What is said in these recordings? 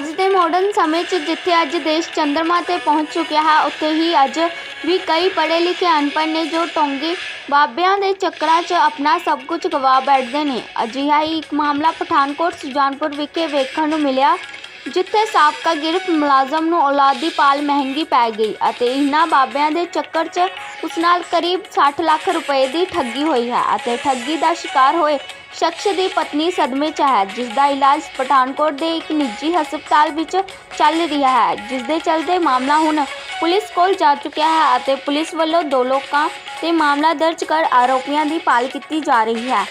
ਅੱਜ ਦੇ ਮਾਡਰਨ ਸਮੇਂ 'ਚ ਜਿੱਥੇ ਅੱਜ ਦੇਸ਼ ਚੰਦਰਮਾ ਤੇ ਪਹੁੰਚ ਚੁੱਕਿਆ ਹੈ, ਉੱਥੇ ਹੀ ਅੱਜ ਵੀ ਕਈ ਪੜ੍ਹੇ ਲਿਖੇ ਅਨਪੜ੍ਹ ਨੇ ਜੋ ਟੋਂਗੇ ਬਾਬਿਆਂ ਦੇ ਚੱਕਰਾਂ 'ਚ ਆਪਣਾ ਸਭ ਕੁਝ ਗਵਾ ਬੈਠਦੇ ਨੇ। ਅਜਿਹਾ ਹੀ ਇੱਕ ਮਾਮਲਾ ਪਠਾਨਕੋਟ, ਸੁਜਾਨਪੁਰ ਵਿਖੇ ਵੇਖਣ ਨੂੰ ਮਿਲਿਆ ਜਿੱਥੇ ਸਾਬਕਾ ਗਿਰਫ ਮੁਲਾਜ਼ਮ ਨੂੰ ਔਲਾਦ ਦੀ ਪਾਲ ਮਹਿੰਗੀ ਪੈ ਗਈ ਅਤੇ ਇਹਨਾਂ ਬਾਬਿਆਂ ਦੇ ਚੱਕਰ 'ਚ ਉਸ ਨਾਲ ਕਰੀਬ 60 ਲੱਖ ਰੁਪਏ ਦੀ ਠੱਗੀ ਹੋਈ ਹੈ ਅਤੇ ਠੱਗੀ ਦਾ ਸ਼ਿਕਾਰ ਹੋਏ ਸ਼ਖਸ ਦੀ ਪਤਨੀ ਸਦਮੇ 'ਚ ਹੈ, ਜਿਸ ਦਾ ਇਲਾਜ ਪਠਾਨਕੋਟ ਦੇ ਇੱਕ ਨਿੱਜੀ ਹਸਪਤਾਲ ਵਿੱਚ ਚੱਲ ਰਿਹਾ ਹੈ, ਜਿਸ ਦੇ ਚਲਦੇ ਮਾਮਲਾ ਹੁਣ ਪੁਲਿਸ ਕੋਲ ਜਾ ਚੁੱਕਿਆ ਹੈ ਅਤੇ ਪੁਲਿਸ ਵੱਲੋਂ ਦੋ ਲੋਕਾਂ ਤੇ ਮਾਮਲਾ ਦਰਜ ਕਰ ਆਰੋਪੀਆਂ ਦੀ ਭਾਲ ਕੀਤੀ ਜਾ ਰਹੀ ਹੈ।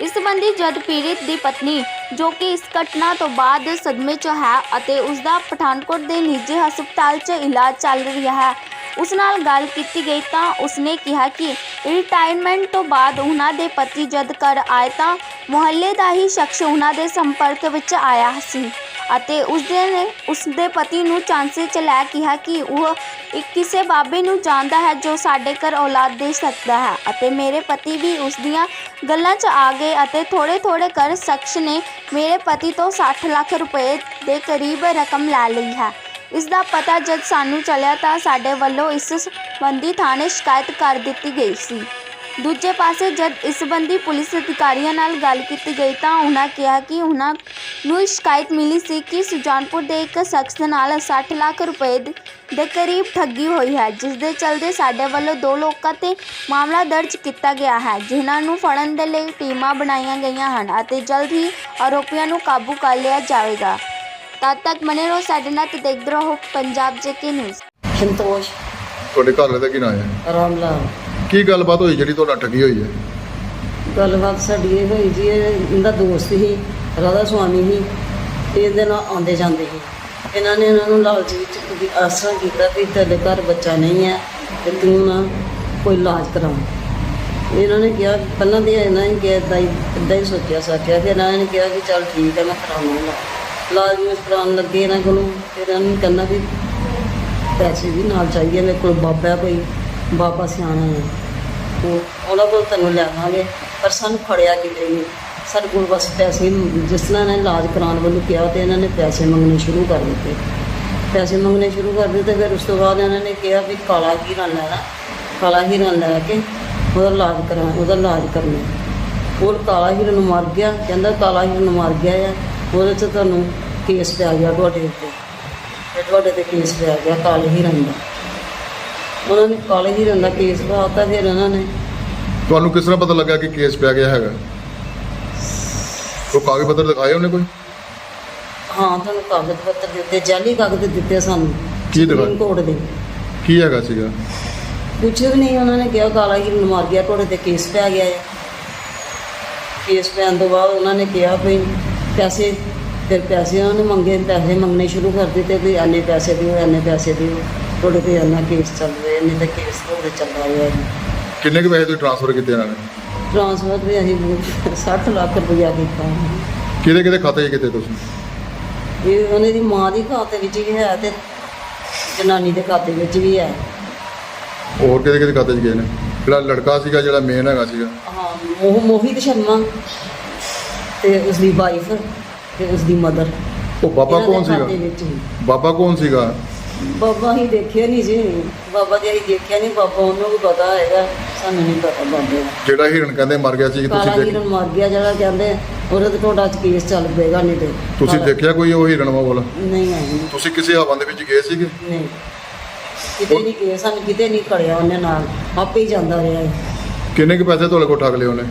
ਇਸ ਸੰਬੰਧੀ ਜਦ ਪੀੜਿਤ ਦੀ ਪਤਨੀ, ਜੋ ਕਿ ਇਸ ਘਟਨਾ ਤੋਂ ਬਾਅਦ ਸਦਮੇ 'ਚ ਹੈ ਅਤੇ ਉਸ ਦਾ ਪਠਾਨਕੋਟ ਦੇ ਨਿੱਜੀ ਹਸਪਤਾਲ 'ਚ ਇਲਾਜ ਚੱਲ ਰਿਹਾ ਹੈ। ਉਸ ਨਾਲ ਗੱਲ ਕੀਤੀ ਗਈ ਤਾਂ ਉਸਨੇ ਕਿਹਾ ਕਿ ਰਿਟਾਇਰਮੈਂਟ ਤੋਂ ਬਾਅਦ ਉਹਨਾਂ ਦੇ ਪਤੀ ਜਦ ਘਰ ਆਏ ਤਾਂ ਮੁਹੱਲੇ ਦਾ ਹੀ ਸ਼ਖਸ ਉਹਨਾਂ ਦੇ ਸੰਪਰਕ ਵਿੱਚ ਆਇਆ ਸੀ। ਅਤੇ ਉਸਦੇ ਨੇ, ਉਸਦੇ ਪਤੀ ਨੂੰ ਚਾਂਸੇ 'ਚ ਲੈ ਕਿਹਾ ਕਿ ਉਹ ਇੱਕ ਕਿਸੇ ਬਾਬੇ ਨੂੰ ਜਾਣਦਾ ਹੈ ਜੋ ਸਾਡੇ ਘਰ ਔਲਾਦ ਦੇ ਸਕਦਾ ਹੈ ਅਤੇ ਮੇਰੇ ਪਤੀ ਵੀ ਉਸ ਦੀਆਂ ਗੱਲਾਂ 'ਚ ਆ ਗਏ ਅਤੇ ਥੋੜੇ ਥੋੜੇ ਕਰ ਸ਼ਖਸ ਨੇ ਮੇਰੇ ਪਤੀ ਤੋਂ 60 ਲੱਖ ਰੁਪਏ ਦੇ ਕਰੀਬ ਰਕਮ ਲੈ ਲਈ ਹੈ। ਇਸ ਦਾ ਪਤਾ ਜਦ ਸਾਨੂੰ ਚੱਲਿਆ ਤਾਂ ਸਾਡੇ ਵੱਲੋਂ ਇਸ ਸੰਬੰਧੀ ਥਾਣੇ ਸ਼ਿਕਾਇਤ ਕਰ ਦਿੱਤੀ ਗਈ ਸੀ। ਦੂਜੇ ਪਾਸੇ ਜਦ ਇਸ ਸੰਬੰਧੀ ਪੁਲਿਸ ਅਧਿਕਾਰੀਆਂ ਨਾਲ ਗੱਲ ਕੀਤੀ ਗਈ ਤਾਂ ਉਹਨਾਂ ਕਿਹਾ ਕਿ ਉਹਨਾਂ ਨੂੰ ਸ਼ਿਕਾਇਤ ਮਿਲੀ ਸੀ ਕਿ ਸੁਜਾਨਪੁਰ ਦੇ ਇੱਕ ਸ਼ਖਸ ਨਾਲ 60 ਲੱਖ ਰੁਪਏ ਦੇ ਦੇ ਕਰੀਬ ਠੱਗੀ ਹੋਈ ਹੈ ਜਿਸ ਦੇ ਚਲਦੇ ਸਾਡੇ ਵੱਲੋਂ ਦੋ ਲੋਕਾਂ ਤੇ ਮਾਮਲਾ ਦਰਜ ਕੀਤਾ ਗਿਆ ਹੈ ਜਿਨ੍ਹਾਂ ਨੂੰ ਫੜਨ ਦੇ ਲਈ ਟੀਮਾਂ ਬਣਾਈਆਂ ਗਈਆਂ ਹਨ ਅਤੇ ਜਲਦ ਹੀ ਆਰੋਪੀਆਂ ਨੂੰ ਕਾਬੂ ਕਰ ਲਿਆ ਜਾਵੇਗਾ। ਤਦ ਤੱਕ ਬਨੇ ਰਹੋ ਸਾਡੇ ਨਾਲ ਤੇ ਦੇਖਦੇ ਰਹੋ ਪੰਜਾਬ ਜੇਕੇ ਨਿਊਜ਼। ਸੰਤੋਸ਼ ਤੁਹਾਡੇ ਘਰ ਵਾਲੇ ਦਾ ਕੀ ਨਾਮ ਹੈ? ਰਾਮ ਲਾਲ ਕੀ ਗੱਲਬਾਤ ਹੋਈ ਜਿਹੜੀ ਤੁਹਾਡਾ ਠੱਗੀ ਹੋਈ ਹੈ? ਗੱਲਬਾਤ ਸਾਡੀ ਇਹ ਹੋਈ ਜੀ, ਇਹ ਇਹਦਾ ਦੋਸਤ ਸੀ, ਰਾਧਾ ਸੁਆਮੀ ਸੀ, ਤੇ ਇਹਦੇ ਨਾਲ ਆਉਂਦੇ ਜਾਂਦੇ ਸੀ। ਇਹਨਾਂ ਨੇ ਇਹਨਾਂ ਨੂੰ ਲਾਲਚ ਵਿੱਚ ਵੀ ਆਸਰਾ ਕੀਤਾ ਵੀ ਤੁਹਾਡੇ ਘਰ ਬੱਚਾ ਨਹੀਂ ਹੈ, ਤੇ ਤੂੰ ਨਾ ਕੋਈ ਇਲਾਜ ਕਰਾ ਇਹਨਾਂ ਨੇ ਕਿਹਾ, ਪਹਿਲਾਂ ਤੇ ਇਹਨਾਂ ਨੇ ਕਿਹਾ, ਏਦਾਂ ਹੀ ਏਦਾਂ ਹੀ ਸੋਚਿਆ ਸਾਚਿਆ, ਫਿਰ ਇਹਨਾਂ ਨੇ ਕਿਹਾ ਕਿ ਚੱਲ ਠੀਕ ਹੈ, ਮੈਂ ਕਰਾਉਂਗਾ ਇਲਾਜ ਨੂੰ ਕਰਾਉਣ ਲੱਗੇ ਇਹਨਾਂ ਕੋਲੋਂ, ਫਿਰ ਇਹਨਾਂ ਨੇ ਕਹਿੰਦਾ ਵੀ ਪੈਸੇ ਵੀ ਨਾਲ ਚਾਹੀਦੇ ਮੇਰੇ ਕੋਲ ਬਾਬਾ ਹੈ ਕੋਈ। ਬਾਬਾ ਸਿਆਣਾ ਹੈ ਉਹ ਉਹਨਾਂ ਕੋਲ ਤੈਨੂੰ ਲਿਆਵਾਂਗੇ ਪਰ ਸਾਨੂੰ ਫੜਿਆ ਕਿਤੇ ਨਹੀਂ। ਸਾਡੇ ਕੋਲ ਬਸ ਪੈਸੇ ਜਿਸ ਤਰ੍ਹਾਂ ਇਹਨਾਂ ਨੇ ਇਲਾਜ ਕਰਾਉਣ ਵੱਲੋਂ ਕਿਹਾ ਤੇ ਇਹਨਾਂ ਨੇ ਪੈਸੇ ਮੰਗਣੇ ਸ਼ੁਰੂ ਕਰ ਦਿੱਤੇ। ਪੈਸੇ ਮੰਗਣੇ ਸ਼ੁਰੂ ਕਰ ਦਿੱਤੇ, ਫਿਰ ਉਸ ਤੋਂ ਬਾਅਦ ਇਹਨਾਂ ਨੇ ਕਿਹਾ ਵੀ ਕਾਲਾ ਹੀਰਾ ਲੈਣਾ ਕਾਲਾ ਹੀਰਾ ਲੈ ਕੇ ਉਹਦਾ ਇਲਾਜ ਕਰਾ, ਉਹਦਾ ਇਲਾਜ ਕਰਨਾ ਉਹ ਕਾਲਾ ਹੀਰਾ ਨੂੰ ਮਰ ਗਿਆ, ਕਹਿੰਦਾ ਕਾਲਾ ਹੀਰਾ ਨੂੰ ਮਰ ਗਿਆ ਆ। ਉਹਦੇ 'ਚ ਤੁਹਾਨੂੰ ਕੇਸ ਪੈ ਗਿਆ ਤੁਹਾਡੇ ਉੱਤੇ। ਤੇ ਤੁਹਾਡੇ ਤੇ ਕੇਸ ਪਿਆ ਗਿਆ ਕਾਲੇ ਹੀਰਨ ਦਾ। ਉਹਨਾਂ ਨੇ ਕਾਲੇ ਹੀਰਨ ਦਾ ਕੇਸ ਪਾਤਾ ਫਿਰ ਉਹਨਾਂ ਨੇ। ਤੁਹਾਨੂੰ ਕਿਸ ਤਰ੍ਹਾਂ ਪਤਾ ਲੱਗਾ ਕਿ ਕੇਸ ਪਿਆ ਗਿਆ ਹੈਗਾ? ਕੋਈ ਕਾਗਜ਼ ਪੱਤਰ ਦਿਖਾਏ ਉਹਨੇ ਕੋਈ? ਹਾਂ ਤੁਹਾਨੂੰ ਕਾਗਜ਼ ਪੱਤਰ ਦਿੱਤੇ ਜਾਲੀ ਕਾਗਜ਼ ਦਿੱਤੇ ਸਾਨੂੰ ਕੀ ਦਿਖਾ- ਸੁਪਰੀਮ ਕੋਰਟ ਦੇ। ਕੀ ਹੈਗਾ ਸੀਗਾ? ਕੁਛ ਵੀ ਨਹੀਂ ਉਹਨਾਂ ਨੇ ਕਿਹਾ ਕਾਲਾ ਹੀਰਨ ਮਾਰ ਗਿਆ ਤੁਹਾਡੇ ਤੇ ਕੇਸ ਪੈ ਗਿਆ ਹੈ ਕੇਸ ਪੈਣ ਤੋਂ ਬਾਅਦ ਉਹਨਾਂ ਨੇ ਕਿਹਾ ਵੀ ਪੈਸੇ ਫਿਰ ਪੈਸੇ ਉਹਨਾਂ ਨੇ ਮੰਗੇ ਪੈਸੇ ਮੰਗਣੇ ਸ਼ੁਰੂ ਕਰ ਦਿੱਤੇ ਵੀ ਇੰਨੇ ਪੈਸੇ ਦਿਓ ਇੰਨੇ ਪੈਸੇ ਦਿਓ। ਤੁਹਾਡੇ ਤੇ ਇੰਨਾ ਕੇਸ ਚੱਲ ਰਿਹਾ ਇੰਨੇ ਤੇ ਕੇਸ ਤੁਹਾਡੇ ਚੱਲ ਰਿਹਾ ਹੈ। ਕਿੰਨੇ ਕੁ ਪੈਸੇ ਤੁਸੀਂ ਟ੍ਰਾਂਸਫਰ ਕੀਤੇ ਇਹਨਾਂ ਨੇ? ਟ੍ਰਾਂਸਫਰ ਵੀ ਅਸੀਂ 60 ਲੱਖ ਰੁਪਇਆ ਕੀਤਾ। ਕਿਹਦੇ ਕਿਹਦੇ ਖਾਤੇ 'ਚ ਕੀਤੇ ਤੁਸੀਂ? ਇਹ ਉਹਨਾਂ ਦੀ ਮਾਂ ਦੀ ਖਾਤੇ ਵਿੱਚ ਵੀ ਹੈ ਤੇ ਜਨਾਨੀ ਦੇ ਖਾਤੇ ਵਿੱਚ ਵੀ ਹੈ। ਹੋਰ ਕਿਹਦੇ ਕਿਹਦੇ ਖਾਤੇ 'ਚ ਗਏ ਨੇ? ਜਿਹੜਾ ਲੜਕਾ ਸੀਗਾ ਜਿਹੜਾ ਮੇਨ ਹੈਗਾ ਸੀਗਾ। ਹਾਂ ਮੋਹ ਮੋਹਿਤ ਸ਼ਰਮਾ ਤੇ ਉਸ ਦੀ ਵਾਈਫ ਤੇ ਉਸ ਦੀ ਮਦਰ ਉਹ ਬਾਬਾ ਕੌਣ ਸੀਗਾ? ਬਾਬਾ ਕੌਣ ਸੀਗਾ? ਬਾਬਾ ਹੀ ਦੇਖਿਆ ਨਹੀਂ ਜੀ। ਬਾਬਾ ਜੀ ਅਸੀਂ ਦੇਖਿਆ ਨਹੀਂ ਬਾਬਾ ਉਹਨੂੰ ਵੀ ਪਤਾ ਹੈਗਾ। ਸਾਨੂੰ ਨਹੀਂ ਪਤਾ ਬਾਬੇ ਦਾ। ਜਿਹੜਾ ਹਿਰਨ ਕਹਿੰਦੇ ਮਰ ਗਿਆ ਸੀ ਕਾਲਾ ਤੁਸੀਂ ਹੀਰਨ ਦੇਖ ਮਰ ਗਿਆ ਜਿਹੜਾ ਕਹਿੰਦੇ ਉਹਦੇ ਤੇ ਤੁਹਾਡਾ ਕੇਸ ਚੱਲ ਪਏਗਾ ਨਹੀਂ ਤੇ। ਤੁਸੀਂ ਦੇਖਿਆ ਕੋਈ ਉਹ ਹਿਰਨ ਵਾਲਾ ਨਹੀਂ ਆਈ ਤੁਸੀਂ ਕਿਸੇ ਹਵਨ ਦੇ ਵਿੱਚ ਗਏ ਸੀਗੇ? ਨਹੀਂ। ਕਿਤੇ ਨਹੀਂ ਗਿਆ ਸਾਨੂੰ ਕਿਤੇ ਨਹੀਂ ਖੜਿਆ ਉਹਨੇ ਨਾਲ। ਆਪੇ ਹੀ ਜਾਂਦਾ ਰਿਹਾ ਹੈ ਕਿੰਨੇ ਕੁ ਪੈਸੇ ਤੁਹਾਡੇ ਕੋਲ ਠੱਗ ਲਏ ਉਹਨੇ?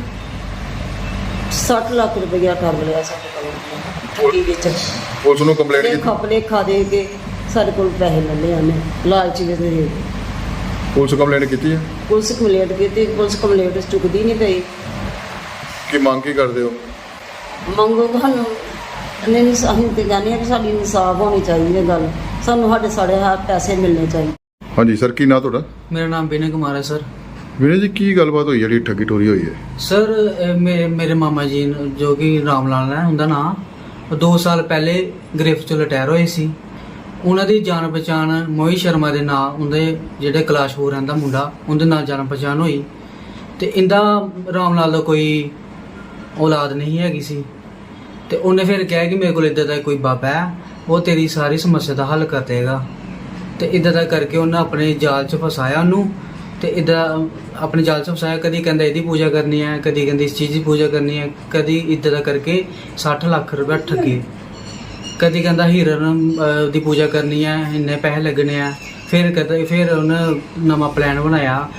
60 ਲੱਖ ਰੁਪਇਆ ਕਰ ਲਿਆ ਸਾਡੇ ਕੋਲ। ਠੱਗੀ ਵਿੱਚ। ਪੁਲਿਸ ਨੂੰ ਕੰਪਲੇਂਟ ਕੀਤੀ? ਖਪਲੇ ਖਾ ਦੇ ਕੇ ਸਾਡੇ ਕੋਲ ਪੈਸੇ ਲੈ ਲਏ ਉਹਨੇ ਲਾਲਚ ਵਿੱਚ ਦੇ ਪੁਲਿਸ ਕੰਪਲੇਂਟ ਕੀਤੀ ਹੈ ਪੁਲਿਸ ਕੰਪਲੇਂਟ ਕੀਤੀ ਪੁਲਿਸ ਕੰਪਲੇਂਟ ਚੁੱਕਦੀ ਨਹੀਂ ਪਈ। ਕੀ ਮੰਗ ਕੀ ਕਰਦੇ ਹੋ? ਮੰਗੋ ਤੁਹਾਨੂੰ ਨਹੀਂ ਨਹੀਂ ਅਸੀਂ ਤੇ ਹਾਂ ਕਿ ਸਾਡੀ ਇਨਸਾਫ ਹੋਣੀ ਚਾਹੀਦੀ ਹੈ ਗੱਲ ਸਾਨੂੰ ਸਾਡੇ ਸਾਡੇ ਹੱਥ ਪੈਸੇ ਮਿਲਣੇ ਚਾਹੀਦੇ। ਹਾਂਜੀ ਸਰ ਕੀ ਨਾਂ ਤੁਹਾਡਾ? ਮੇਰਾ ਨਾਮ ਵਿਨय ਕੁਮਾਰ ਹੈ ਸਰ। ਵੀਰੇ ਜੀ ਕੀ ਗੱਲਬਾਤ ਹੋਈ ਜਿਹੜੀ ਠੱਗੀ ਟੋਰੀ ਹੋਈ ਹੈ? ਸਰ ਇਹ ਮੇ- ਮੇਰੇ ਮਾਮਾ ਜੀ ਨੂੰ, ਜੋ ਕਿ ਰਾਮ ਲਾਲ ਹੈ ਉਹਦਾ ਨਾਮ 2 ਸਾਲ ਪਹਿਲੇ ਗ੍ਰਿਫਤ ਚੋਂ ਰਿਟਾਇਰ ਹੋਏ ਸੀ। ਉਹਨਾਂ ਦੀ ਜਾਣ ਪਛਾਣ ਮੋਹਿਤ ਸ਼ਰਮਾ ਦੇ ਨਾਂ, ਉਹਦੇ ਜਿਹੜੇ ਕਲਾਸ਼ ਹੋ ਰਹਿੰਦਾ ਮੁੰਡਾ, ਉਹਦੇ ਨਾਲ ਜਾਣ ਪਛਾਣ ਹੋਈ। ਤੇ ਇੰਦਾ ਰਾਮ ਲਾਲ ਦਾ ਕੋਈ ਔਲਾਦ ਨਹੀਂ ਹੈਗੀ ਸੀ। ਤੇ ਉਹਨੇ ਫਿਰ ਕਿਹਾ ਕਿ ਮੇਰੇ ਕੋਲ ਇੱਦਾਂ ਦਾ ਕੋਈ ਬਾਬਾ ਹੈ, ਉਹ ਤੇਰੀ ਸਾਰੀ ਸਮੱਸਿਆ ਦਾ ਹੱਲ ਕਰ ਦੇਗਾ। ਤੇ ਇਦਾਂ ਦਾ ਕਰਕੇ ਉਹਨੇ ਆਪਣੇ ਜਾਲ 'ਚ ਫਸਾਇਆ ਉਹਨੂੰ। ਤੇ ਇਦਾਂ ਆਪਣੇ ਜਾਲ 'ਚ ਫਸਾਇਆ, ਕਦੀ ਕਹਿੰਦਾ ਇਹਦੀ ਪੂਜਾ ਕਰਨੀ ਹੈ, ਕਦੀ ਕਹਿੰਦੀ ਇਸ ਚੀਜ਼ ਦੀ ਪੂਜਾ ਕਰਨੀ ਹੈ, ਕਦੀ ਇਦਾਂ ਦਾ ਕਰਕੇ 60 ਲੱਖ ਰੁਪਏ ਠੱਗੇ। ਕਦੀ ਕਹਿੰਦਾ ਹਿਰਨ ਦੀ ਪੂਜਾ ਕਰਨੀ ਹੈ ਇੰਨੇ ਪੈਸੇ ਲੱਗਣੇ ਆ। ਫਿਰ ਕਦੇ ਫਿਰ ਉਹਨੇ ਨਵਾਂ ਪਲਾਨ ਬਣਾਇਆ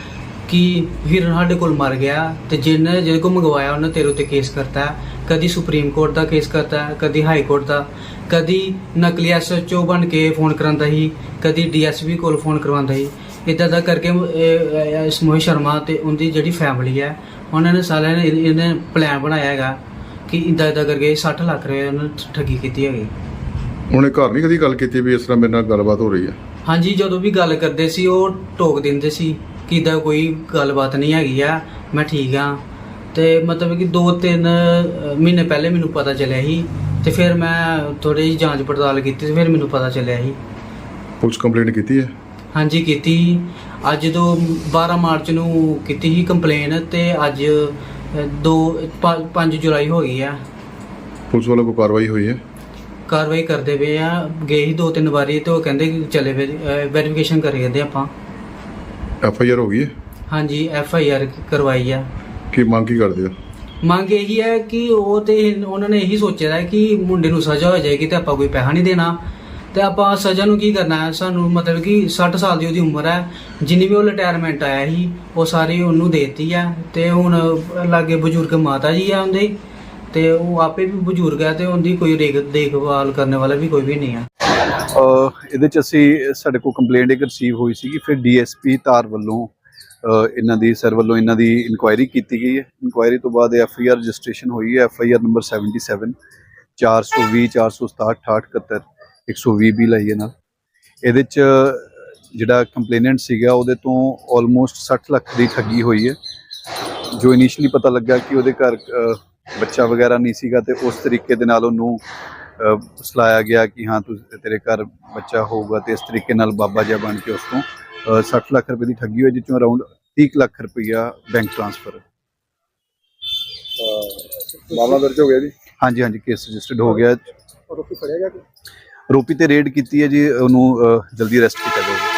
ਕਿ ਹਿਰਨ ਸਾਡੇ ਕੋਲ ਮਰ ਗਿਆ ਤੇ ਜਿਹਨੇ ਜਿਹਦੇ ਕੋਲ ਮੰਗਵਾਇਆ, ਉਹਨੇ ਤੇਰੇ ਉੱਤੇ ਕੇਸ ਕਰਤਾ। ਕਦੀ ਸੁਪਰੀਮ ਕੋਰਟ ਦਾ ਕੇਸ ਕਰਤਾ, ਕਦੀ ਹਾਈ ਕੋਰਟ ਦਾ। ਕਦੀ ਨਕਲੀ ਐਸਐਚਓ ਬਣ ਕੇ ਫੋਨ ਕਰਾਂਦਾ ਸੀ, ਕਦੀ ਡੀਐਸਪੀ ਕੋਲ ਫੋਨ ਕਰਵਾਉਂਦਾ ਸੀ। ਇਦਾਂ ਦਾ ਕਰਕੇ ਇਹ- ਇਸ ਮੋਹਿਤ ਸ਼ਰਮਾ ਤੇ ਉਹਦੀ ਜਿਹੜੀ ਫੈਮਿਲੀ ਹੈ ਉਹਨਾਂ ਨੇ ਸਾਰਿਆਂ ਨੇ ਇਹਨੇ ਪਲਾਨ ਬਣਾਇਆ ਹੈਗਾ ਕਿ ਇਦਾਂ ਇਦਾਂ ਕਰਕੇ 60 ਲੱਖ ਰੁਪਏ ਉਹਨਾਂ ਠੱਗੀ ਕੀਤੀ ਹੈਗੀ। ਉਹਨੇ ਘਰ ਨਹੀਂ ਕਦੀ ਗੱਲ ਕੀਤੀ ਵੀ ਇਸ ਤਰ੍ਹਾਂ ਮੇਰੇ ਨਾਲ ਗੱਲਬਾਤ ਹੋ ਰਹੀ ਹੈ? ਹਾਂਜੀ ਜਦੋਂ ਵੀ ਗੱਲ ਕਰਦੇ ਸੀ ਉਹ ਟੋਕ ਦਿੰਦੇ ਸੀ ਕਿ ਇਦਾਂ ਕੋਈ ਗੱਲਬਾਤ ਨਹੀਂ ਹੈਗੀ ਆ ਮੈਂ ਠੀਕ ਆ। ਤੇ ਮਤਲਬ ਕਿ 2-3 ਮਹੀਨੇ ਪਹਿਲੇ ਮੈਨੂੰ ਪਤਾ ਚੱਲਿਆ ਸੀ ਤੇ ਫਿਰ ਮੈਂ ਥੋੜੀ ਜਿਹੀ ਜਾਂਚ ਪੜਤਾਲ ਕੀਤੀ ਤੇ ਫਿਰ ਮੈਨੂੰ ਪਤਾ ਚੱਲਿਆ ਸੀ। ਪੁਲਿਸ ਕੰਪਲੇਂਟ ਕੀਤੀ ਹੈ? ਹਾਂਜੀ ਕੀਤੀ ਅੱਜ ਤੋਂ 12 ਮਾਰਚ ਨੂੰ ਕੀਤੀ ਸੀ ਕੰਪਲੇਨ ਤੇ ਅੱਜ 2 5 ਜੁਲਾਈ ਹੋ ਗਈ ਆ। ਪੁਲਿਸ ਵੱਲੋਂ ਕੋਈ ਕਾਰਵਾਈ ਹੋਈ ਹੈ? ਕਾਰਵਾਈ ਕਰਦੇ ਪਏ ਆ ਗਏ ਸੀ ਦੋ ਤਿੰਨ ਵਾਰੀ ਤੇ ਉਹ ਕਹਿੰਦੇ ਕਿ ਚਲੇ ਵੈਰੀਫਿਕੇਸ਼ਨ ਕਰੀ ਜਾਂਦੇ ਆਪਾਂ। ਐਫ ਆਈ ਆਰ ਹੋ ਗਈ ਹੈ? ਹਾਂਜੀ ਐਫ ਆਈ ਆਰ ਕਰਵਾਈ ਆ। ਕੀ ਮੰਗ ਕੀ ਕਰਦੇ ਹੋ? ਮੰਗ ਇਹੀ ਹੈ ਕਿ ਉਹ ਤੇ ਉਹਨਾਂ ਨੇ ਇਹੀ ਸੋਚਿਆ ਹੈ ਕਿ ਮੁੰਡੇ ਨੂੰ ਸਜ਼ਾ ਹੋ ਜਾਏਗੀ ਤੇ ਆਪਾਂ ਕੋਈ ਪੈਸਾ ਨਹੀਂ ਦੇਣਾ। ਤੇ ਆਪਾਂ ਸਜ਼ਾ ਨੂੰ ਕੀ ਕਰਨਾ ਹੈ? ਸਾਨੂੰ ਮਤਲਬ ਕਿ 60 ਸਾਲ ਦੀ ਉਹਦੀ ਉਮਰ ਹੈ। ਜਿੰਨੀ ਵੀ ਉਹ ਰਿਟਾਇਰਮੈਂਟ ਆਇਆ ਸੀ ਉਹ ਸਾਰੀ ਉਹਨੂੰ ਦੇਤੀ ਆ ਤੇ ਹੁਣ ਲਾਗੇ ਬਜ਼ੁਰਗ ਮਾਤਾ ਜੀ ਆ ਤੇ ਉਹ ਆਪੇ ਵੀ ਬਜ਼ੁਰਗ ਹੈ ਤੇ ਉਹਦੀ ਕੋਈ ਦੇਖ ਦੇਖਭਾਲ ਕਰਨ ਵਾਲਾ ਵੀ ਕੋਈ ਵੀ ਨਹੀਂ ਹੈ ਅਹ ਇਹਦੇ ਚ ਅਸੀਂ ਸਾਡੇ ਕੋਲ ਕੰਪਲੇਂਟ ਇੱਕ ਰਿਸੀਵ ਹੋਈ ਸੀ ਫਿਰ ਡੀਐਸਪੀ ਧਾਰ ਵੱਲੋਂ ਅਹ ਇਹਨਾਂ ਦੀ ਸਰ ਵੱਲੋਂ ਇਹਨਾਂ ਦੀ ਇਨਕੁਆਇਰੀ ਕੀਤੀ ਗਈ ਹੈ। ਇਨਕੁਆਇਰੀ ਤੋਂ ਬਾਅਦ ਐਫ ਆਈ ਆਰ ਰਜਿਸਟ੍ਰੇਸ਼ਨ ਹੋਈ ਹੈ ਐਫ ਆਈ ਆਰ ਨੰਬਰ 77 420 467 68 120 ਵੀ ਲਈ ਹੈ ਨਾਲ। ਇਹਦੇ ਚ ਜਿਹੜਾ ਕੰਪਲੇਨੈਂਟ ਸੀਗਾ ਉਹਦੇ ਤੋਂ ਆਲਮੋਸਟ 60 ਲੱਖ ਦੀ ਠੱਗੀ ਹੋਈ ਹੈ। ਜੋ ਇਨੀਸ਼ੀਅਲੀ ਪਤਾ ਲੱਗਾ ਕਿ ਉਹਦੇ ਘਰ ਅਹ, ਬੱਚਾ ਵਗੈਰਾ ਨਹੀਂ ਸੀਗਾ ਤੇ ਉਸ ਤਰੀਕੇ ਦੇ ਨਾਲ ਉਹਨੂੰ ਸਲਾਇਆ ਗਿਆ ਕਿ ਹਾਂ ਤੂੰ ਤੇਰੇ ਘਰ ਬੱਚਾ ਹੋਊਗਾ ਤੇ ਇਸ ਤਰੀਕੇ ਨਾਲ ਬਾਬਾ ਜਿਹਾ ਬਣ ਕੇ ਉਸ ਤੋਂ ਅਹ, 60 ਲੱਖ ਰੁਪਏ ਦੀ ਠੱਗੀ ਹੋਈ ਜਿਸ ਚੋਂ ਅਰਾਊਂਡ 30 ਲੱਖ ਰੁਪਈਆ ਬੈਂਕ ਟ੍ਰਾਂਸਫਰ ਮਾਮਲਾ ਦਰਜ ਹੋ ਗਿਆ ਜੀ? ਹਾਂਜੀ ਹਾਂਜੀ ਕੇਸ ਰਜਿਸਟਰਡ ਹੋ ਗਿਆ। ਰੋਕੀ ਫੜਿਆ ਗਿਆ ਰੋਪੀ ਤੇ ਰੇਡ ਕੀਤੀ ਹੈ ਜੀ ਉਹਨੂੰ ਜਲਦੀ ਅਰੈਸਟ ਕੀਤਾ ਜਾਊਗਾ।